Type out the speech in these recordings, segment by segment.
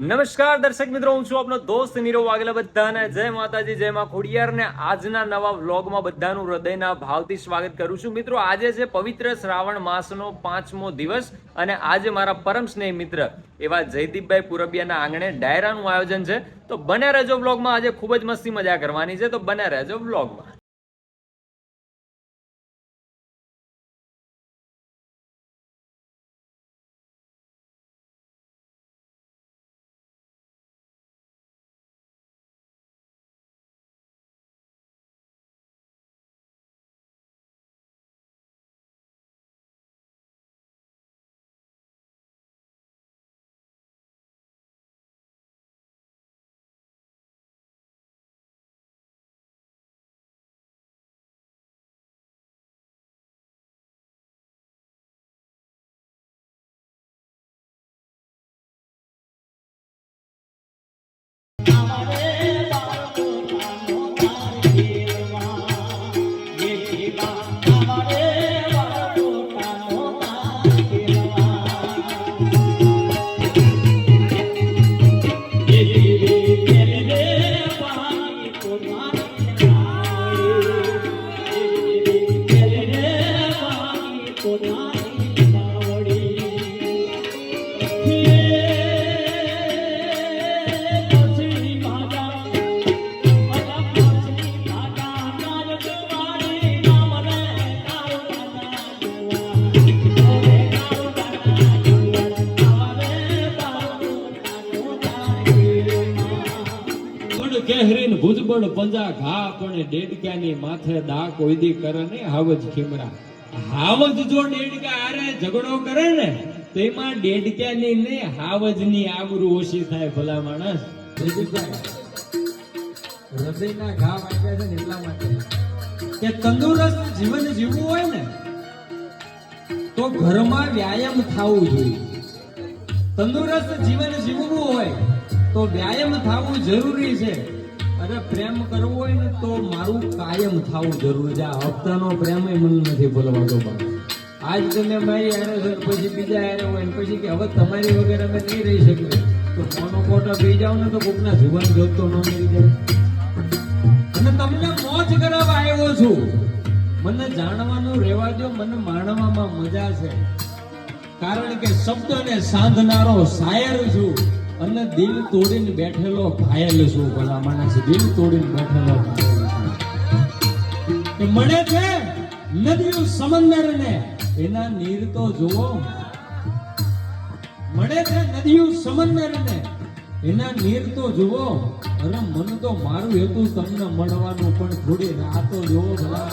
નમસ્કાર દર્શક મિત્રો, હું છું આપનો દોસ્ત નીરવ વાઘેલા બધાને જય માતાજી, જય માં ખોડિયાર ને આજના નવા વ્લોગમાં બધાનું હૃદયના ભાવથી સ્વાગત કરું છું. મિત્રો, આજે છે પવિત્ર શ્રાવણ માસનો પાંચમો દિવસ અને આજે મારા પરમ સ્નેહી મિત્ર એવા જયદીપભાઈ પુરબિયાના આંગણે ડાયરાનું આયોજન છે. તો બને રહેજો વ્લોગમાં, આજે ખૂબ જ મસ્તી મજા કરવાની છે. તો બને રહેજો વ્લોગમાં. કેહરીન પંજા ઘા પણ ડેડક્યાની માથે દા કોઈ કરે ને હાવજ ખીમરા. હાવજ જો ડેડકા આરે ઝઘડો કરે ને, તેમાં ડેડક્યાની ને હાવજની આવરું ઓછી થાય ભલા માણસ. હૃદયના ઘા વાગ્યા છે ને એટલા માટે. કે તંદુરસ્ત જીવન જીવવું હોય ને, તો ઘરમાં વ્યાયામ થવું જોઈએ. તંદુરસ્ત જીવન જીવવું હોય, તો વ્યાયામ થવું જરૂરી છે. અરે પ્રેમ કરવો હોય ને તો મારું કાયમ થવું જરૂરી છે. આ હપ્તાનો પ્રેમ મને નથી બોલવાતો પણ આજ તમે મારી હારે છો, પછી બીજા હારે હોય ને પછી કે હવે તમારી વગર અમે નહીં રહી શકીએ. તો કોનો કોટા પી જાવ ને તો કોકના જીવન જોતો ન મળી જાય. અને તમને મોજ કરાવવા આવ્યો છું. મને જાણવાનું રહેવા દો મને માણવામાં મજા છે. કારણ કે શબ્દને સાંધનારો શાયર છું. અને દિલ તોડીને બેઠેલો ઘાયલ છું ભલા માણસ દિલ તોડીને બેઠેલો મળે છે નદીઓ સમંદર ને. એના નીર તો જુઓ. મળે છે નદીઓ સમંદર ને. એના નીર તો જુઓ. અરે મન તો મારું હેતુ તમને મળવાનું, પણ થોડી રાહ તો જુઓ ભલા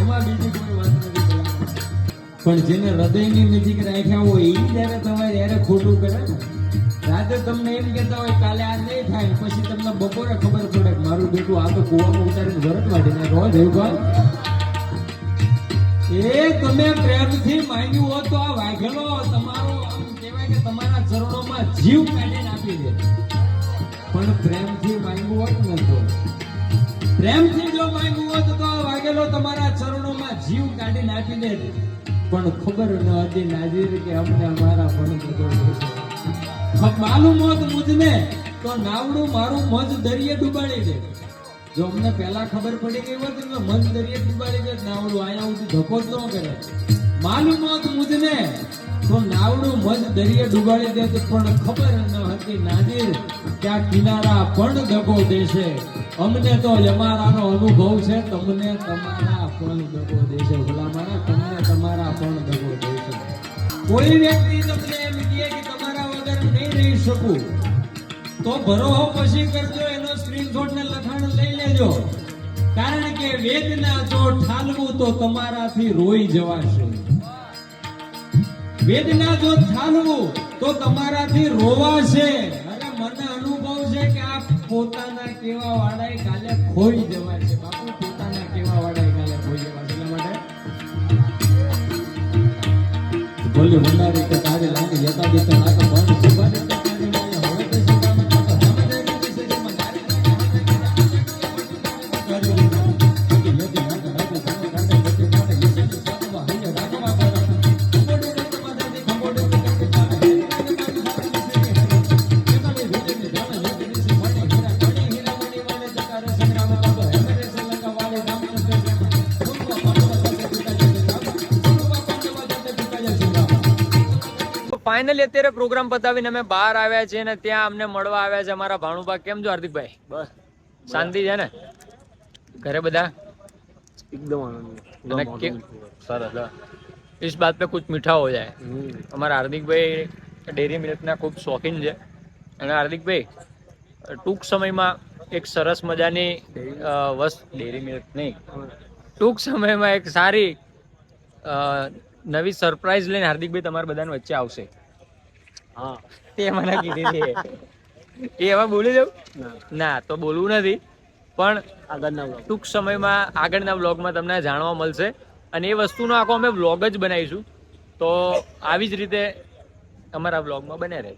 એમાં બીજી કોઈ વાત. પણ જેને હૃદયની નજીક રાખ્યા હોય એ જ્યારે તમારે યારે ખોટું કરે ને, રાતે તમને એમ કહેતા હોય, કાલે આ નહીં થાય પછી તમને બપોરે ખબર પડે મારું બેટું આ તો કુવામાં ઉતારીને વરત વાટીને રોજ એવું એ તમે પ્રેમથી માંગ્યું હોત તો આ વાઘેલો તમારો આમ કહેવાય કે તમારા ચરણોમાં જીવ કાઢીને આપી દે. પણ પ્રેમથી માંગ્યું હોત ને તો પ્રેમથી જો માંગ્યું હોત તો આ વાઘેલો તમારા ચરણોમાં જીવ કાઢીને આપી દે પણ ખબર ન હતી નાજીર કે અમને અમારા પણ બધો હોત મુજને તો નાવડું મારું મજ દરિયે ડૂબાડી દે. જો અમને પહેલા ખબર પડી ગઈ હોત ને મન દરિયે ડૂબાડી દે નાવડું આયા સુધી ધક્કો જ ન કરે. માલુમ હોત મુજને તો નાવડું મજ દરિયે ડૂબાડી દે પણ ખબર ન હતી નાજીર કે આ કિનારા પણ દગો દેશે. અમને તો અમારાનો અનુભવ છે, તમને તમારા પણ દગો દેશે. ભલા કોઈ વ્યક્તિ તમને એમ કહે કે તમારા વગર નહીં રહી શકું, તો ભરોહો પછી કરજો, એનો સ્ક્રીનશોટ ને લખાણ લઈ લેજો. કારણ કે વેદના જો ઠાલવું તો તમારાથી રોઈ જવાશે. વેદના જો ઠાલવું તો તમારાથી રોવાશે. અને મને અનુભવ છે કે આ પોતાના કેવા વાળાએ કાલે ખોઈ જવાશે. બાપુ, પોતાના કેવા વાળાએ? બોલ્યો ભંડારી કે તારે લાગે યતા દેતા ફાઇનલી અત્યારે પ્રોગ્રામ પતાવીને અમે બહાર આવ્યા છે ને ત્યાં અમને મળવા આવ્યા છે અમારા ભાણુભા. કેમ છો હાર્દિકભાઈ? બસ. શાંતિ છે ને? ઘરે બધા? એકદમ સરસ ઇસ બાત પે કુછ મીઠા હો જાય. અમારા હાર્દિકભાઈ ડેરી મિલ્કના ખૂબ શોખીન છે. અને હાર્દિકભાઈ ટૂંક સમયમાં એક સરસ મજાની વસ્તુ ડેરી મિલ્ક નહીં. ટૂંક સમયમાં એક સારી નવી સરપ્રાઈઝ લઈને હાર્દિકભાઈ તમારા બધાની વચ્ચે આવશે. હા. તે મને કીધી છે. એ હવે બોલી દઉં? ના. તો બોલવું નથી. પણ આગળના ટૂંક સમયમાં આગળના વ્લોગમાં તમને જાણવા મળશે. અને એ વસ્તુનો આખો અમે વ્લોગ જ બનાવીશું. તો આવી જ રીતે અમારા વ્લોગમાં બને રહે.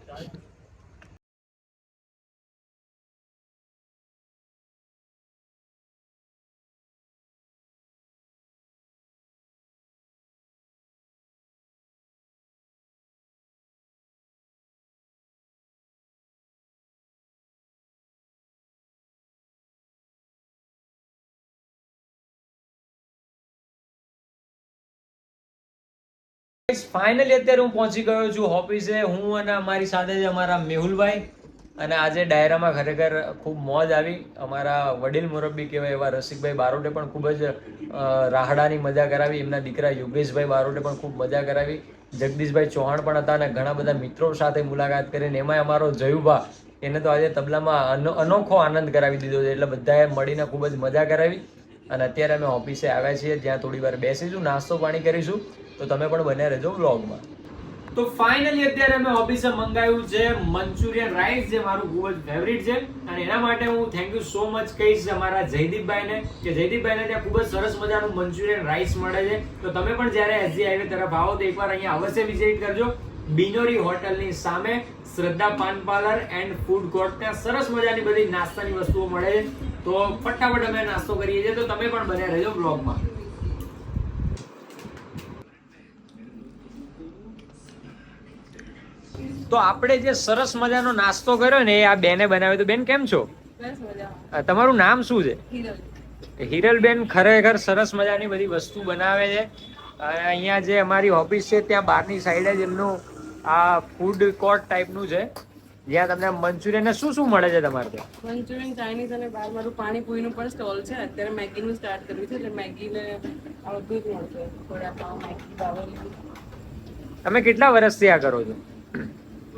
ફાઇનલી અત્યારે હું પહોંચી ગયો છું ઓફિસે હું અને અમારી સાથે જ અમારા મેહુલભાઈ. અને આજે ડાયરામાં ખરેખર ખૂબ મોજ આવી. અમારા વડીલ મુરબ્બી કહેવાય એવા રસિકભાઈ બારોટે પણ ખૂબ જ રાહડાની મજા કરાવી. એમના દીકરા યોગેશભાઈ બારોટે પણ ખૂબ મજા કરાવી. જગદીશભાઈ ચૌહાણ પણ હતા અને ઘણા બધા મિત્રો સાથે મુલાકાત કરીને એમાંય અમારો જયુભા એને તો આજે તબલામાં અનોખો આનંદ કરાવી દીધો છે. એટલે બધાએ મળીને ખૂબ જ મજા કરાવી. અને અત્યારે અમે ઓફિસે આવ્યા છીએ. જ્યાં થોડી વાર બેસીશું, નાસ્તો પાણી કરીશું. તો તમે પણ બને રહેજો વ્લોગમાં. તો ફાઇનલી અત્યારે અમે ઓફિસે મંગાવ્યું છે, મંચુરિયન રાઈસ જે મારું ખૂબ જ ફેવરિટ છે. અને એના માટે હું થેન્ક યુ સો મચ કહીશ અમારા જયદીપભાઈને, કે જયદીપભાઈને ત્યાં ખૂબ જ સરસ મજાનું મંચુરિયન રાઈસ મળે છે. તો તમે પણ જ્યારે એસજી હાઈવે તરફ આવો તો એકવાર અહીંયા અવશ્ય વિઝિટ કરજો. બિનોરી હોટલની સામે Shraddha paan parlour and food court ત્યાં સરસ મજાની બધી નાસ્તાની વસ્તુઓ મળે છે. તો ફટાફટ અમે નાસ્તો કરીએ છીએ. તો તમે પણ બને રહેજો બ્લોગમાં તો આપણે જે સરસ મજાનો નાસ્તો કર્યો ને એ આ બેને બનાવ્યો. તો બેન કેમ છો? તમારું નામ શું છે? હિરલ. હિરલબેન ખરેખર સરસ મજાની બધી વસ્તુ બનાવે છે. અને અહીંયા જે અમારી ઓફિસ છે ત્યાં બહારની સાઈડે જ એમનું આ ફૂડ કોર્ટ ટાઈપનું છે. જ્યાં તમને મંચુરિયન શું શું મળે છે તમારે ત્યાં? મંચુરિયન ચાઇનીઝ અને બાર મારું પાણીપુરીનું પણ સ્ટોલ છે. અત્યારે મેગીનું સ્ટાર્ટ કર્યું છે એટલે મેગી ને આ બધું જ મળશે. વડાપાઉં મેગી બાવલી તમે કેટલા વર્ષથી આ કરો છો?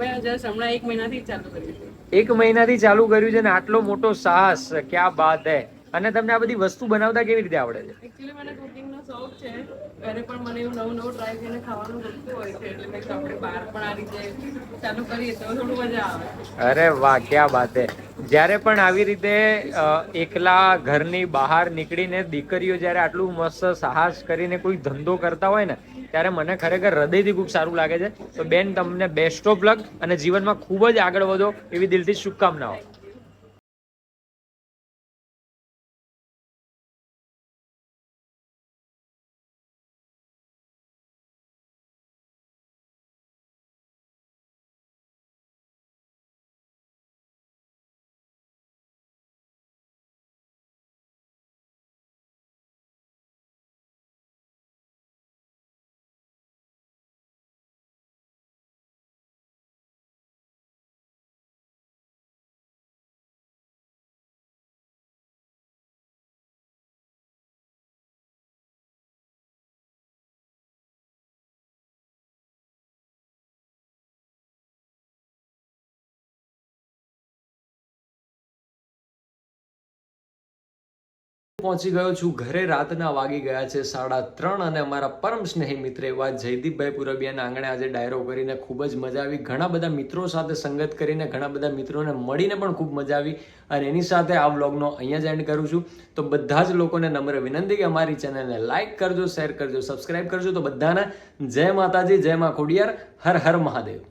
મેં જસ્ટ હમણાં એક મહિનાથી ચાલુ કર્યું છે. એક મહિનાથી ચાલુ કર્યું છે ને આટલો મોટો સાહસ ક્યાં બાત હે? અને તમને આ બધી વસ્તુ બનાવતા કેવી રીતે આવડે છે? એક્ચ્યુઅલી મને કુકિંગનો શોખ છે. ઘરે પણ મને એવું નવું નવું ટ્રાય કરીને ખાવાનું ગમતું હોય છે. એટલે મેં આપણે બહાર પણ આ રીતે ચાલુ કરીએ તો થોડું મજા આવે. અરે વાહ ક્યાં વાત હે? જ્યારે પણ આવી રીતે એકલા ઘરની બહાર નીકળીને દીકરીઓ જ્યારે આટલું મસ્ત સાહસ કરીને કોઈ ધંધો કરતા હોય ને ત્યારે મને ખરેખર હૃદયથી ખૂબ સારું લાગે છે. તો બેન, તમને બેસ્ટ ઓફ લક અને જીવનમાં ખૂબ જ આગળ વધો એવી દિલથી શુભકામનાઓ. પહોંચી ગયો છું. ઘરે રાતના વાગી ગયા છે સાડા ત્રણ અને અમારા પરમ સ્નેહી મિત્ર એવા જયદીપભાઈ પુરબિયાના આંગણે આજે ડાયરો કરીને ખૂબ જ મજા આવી. ઘણા બધા મિત્રો સાથે સંગત કરીને ઘણા બધા મિત્રોને મળીને પણ ખૂબ મજા આવી અને એની સાથે આ વ્લોગનો અહીંયા જ એન્ડ કરું છું. તો બધા જ લોકોને નમ્ર વિનંતી કે અમારી ચેનલને લાઇક કરજો, શેર કરજો, સબસ્ક્રાઇબ કરજો. તો બધાને જય માતાજી, જય મા ખોડિયાર, હર હર મહાદેવ.